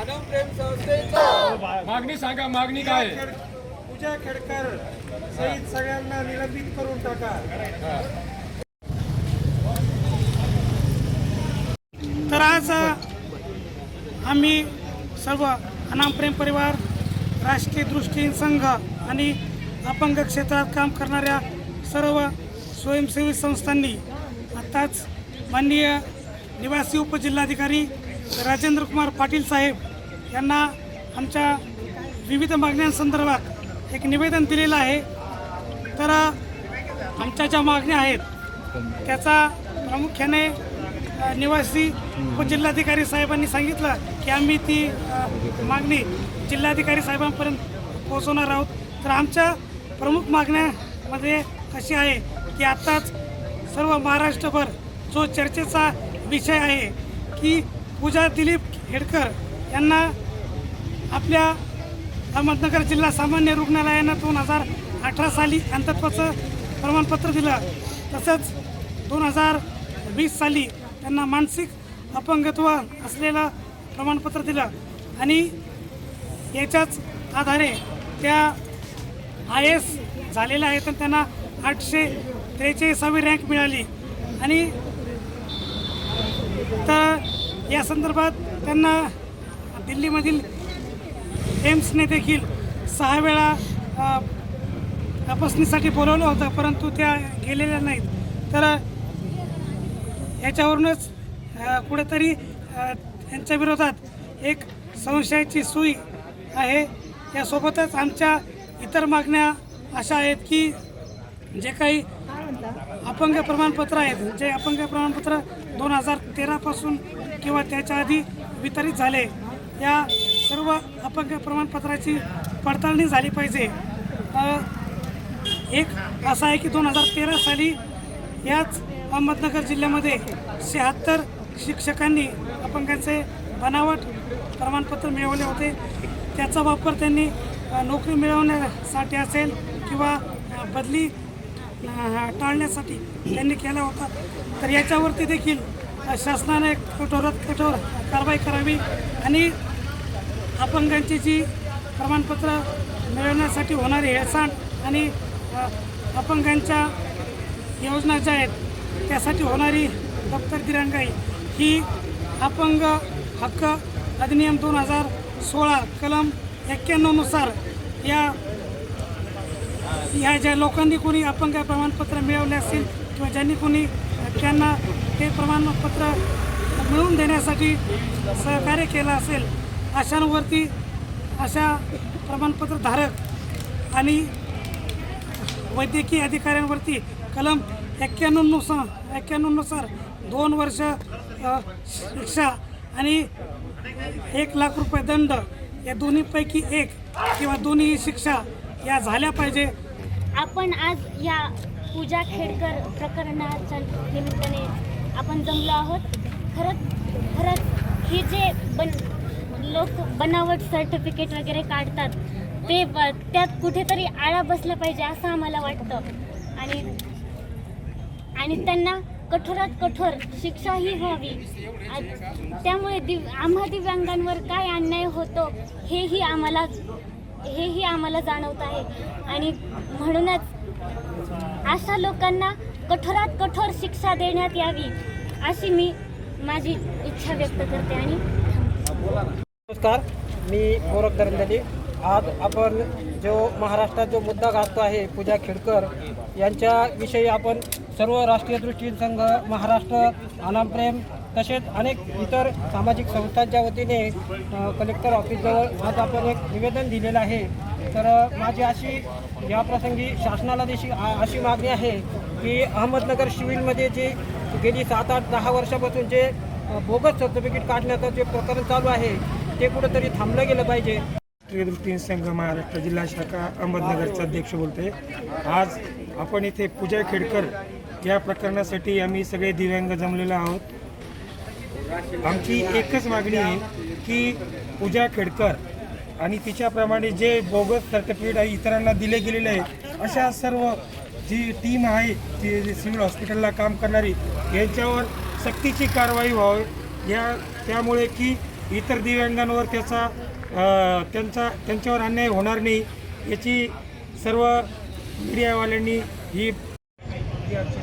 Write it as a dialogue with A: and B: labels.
A: आनंद प्रेम संस्थेचा मागणी सांगा मागणी काय?
B: पूजा खेडकर सहित सगळ्यांना निलंबित करून टाका.
C: तर आज आम्ही सर्व अनामप्रेम परिवार राष्ट्रीय दृष्टीन संघ आणि अपंग क्षेत्रात काम करणाऱ्या सर्व स्वयंसेवी संस्थांनी आत्ताच माननीय निवासी उपजिल्हाधिकारी राजेंद्र कुमार पाटील साहेब यांना आमच्या विविध मागण्यांसंदर्भात एक निवेदन दिलेलं आहे. तर आमच्या ज्या मागण्या आहेत त्याचा प्रामुख्याने निवासी उपजिल्हाधिकारी साहेबांनी सांगितलं की आम्ही ती मागणी जिल्हाधिकारी साहेबांपर्यंत पोहोचवणार आहोत. तर आमच्या प्रमुख मागण्यामध्ये अशी आहे की आत्ताच सर्व महाराष्ट्रभर जो चर्चेचा विषय आहे की पूजा दिलीप हेडकर यांना आपल्या अहमदनगर जिल्हा सामान्य रुग्णालयानं दोन हजार अठरा साली अंतत्वाचं प्रमाणपत्र दिलं. तसंच दोन हजार वीस साली त्यांना मानसिक अपंगत्व असलेलं प्रमाणपत्र दिलं. आणि याच्याच आधारे त्या आय एस झालेल्या आहेत आणि त्यांना आठशे त्रेचाळीसावी रँक मिळाली. आणि तर या संदर्भात त्यांना दिल्लीमधील एम्सने देखील सहा वेळा तपासणीसाठी बोलवलं होतं परंतु त्या गेलेल्या नाहीत. तर याच्यावरूनच कुठेतरी त्यांच्या विरोधात एक संशयाची सुई आहे. यासोबतच आमच्या इतर मागण्या अशा आहेत की जे काही अपंग प्रमाणपत्र आहेत जे अपंग प्रमाणपत्र दोन हजार तेरापासून किंवा त्याच्या आधी वितरित झाले. या सर्व अपंग प्रमाणपत्राची पडताळणी झाली पाहिजे. एक असं आहे की दोन हजार तेरा साली याच अहमदनगर जिल्ह्यामध्ये शहात्तर शिक्षकांनी अपंगांचे बनावट प्रमाणपत्र मिळवले होते. त्याचा वापर त्यांनी नोकरी मिळवण्यासाठी असेल किंवा बदली टाळण्यासाठी त्यांनी केला होता. तर याच्यावरती देखील शासनाने कठोरात कठोर कारवाई करावी आणि अपंगांची जी प्रमाणपत्र मिळवण्यासाठी होणारी हेळसांड आणि अपंगांच्या योजना ज्या आहेत त्यासाठी होणारी दप्तर दिरंगाई ही अपंग हक्क अधिनियम दोन हजार सोळा कलम एक्क्याण्णवनुसार या ह्या ज्या लोकांनी कोणी अपंग प्रमाणपत्र मिळवले असतील किंवा ज्यांनी कोणी त्यांना ते प्रमाणपत्र मिळवून देण्यासाठी सहकार्य केलं असेल अशांवरती अशा प्रमाणपत्र धारक आणि वैद्यकीय अधिकाऱ्यांवरती कलम एक्क्याण्णवनुसार एक्क्याण्णवनुसार दोन वर्ष शिक्षा आणि एक लाख रुपये दंड या दोन्हीपैकी एक किंवा दोन्ही शिक्षा या झाल्या पाहिजे.
D: आपण आज या पूजा खेडकर प्रकरणाच्या निमित्ताने आपण जमलो आहोत. खरंच खरंच हे जे बन लोक बनावट सर्टिफिकेट वगैरे काढतात ते ब- त्यात कुठेतरी आळा बसला पाहिजे असं आम्हाला वाटतं. आणि आणि त्यांना कठोरात कठोर शिक्षाही व्हावी. त्यामुळे दिव आम्हा दिव्यांगांवर काय अन्याय होतो हेही आम्हाला हेही आम्हाला जाणवत आहे. आणि म्हणूनच अशा लोकांना कठोरात कठोर शिक्षा देण्यात यावी अशी मी माझी इच्छा व्यक्त करते आणि
E: नमस्कार मी गोरख दरंदली आज आपण जो महाराष्ट्रात जो मुद्दा गाजतो आहे पूजा खेडकर यांच्याविषयी आपण सर्व राष्ट्रीय दृष्टी संघ महाराष्ट्र अनामप्रेम तसेच अनेक इतर सामाजिक संस्थांच्या वतीने कलेक्टर ऑफिसजवळ आज आपण एक निवेदन दिलेलं आहे. तर माझी अशी या प्रसंगी शासनाला देशी आ- अशी मागणी आहे की अहमदनगर शिविरमध्ये जे गेली सात आठ दहा वर्षापासून जे बोगस सर्टिफिकेट काढण्याचं जे प्रकरण चालू आहे ते कुठंतरी थांबलं गेलं पाहिजे.
B: राष्ट्रीय दृष्टीने संघ महाराष्ट्र जिल्हा शाखा अहमदनगरचा अध्यक्ष बोलतोय. आज आपण इथे पूजा खेडकर या प्रकरणासाठी आम्ही सगळे दिव्यांग जमलेलो आहोत. आमची एकच मागणी आहे की पूजा खेडकर आणि तिच्याप्रमाणे जे बोगस सर्टिफिकेट आहे इतरांना दिले गेलेले आहे अशा सर्व जी टीम आहे ती सिव्हिल हॉस्पिटलला काम करणारी यांच्यावर सक्तीची कारवाई व्हावी. या त्यामुळे की इतर दिव्यांगांवर त्याचा त्यांचा त्यांच्यावर अन्याय होणार नाही याची सर्व मीडियावाल्यांनी ही ही आमची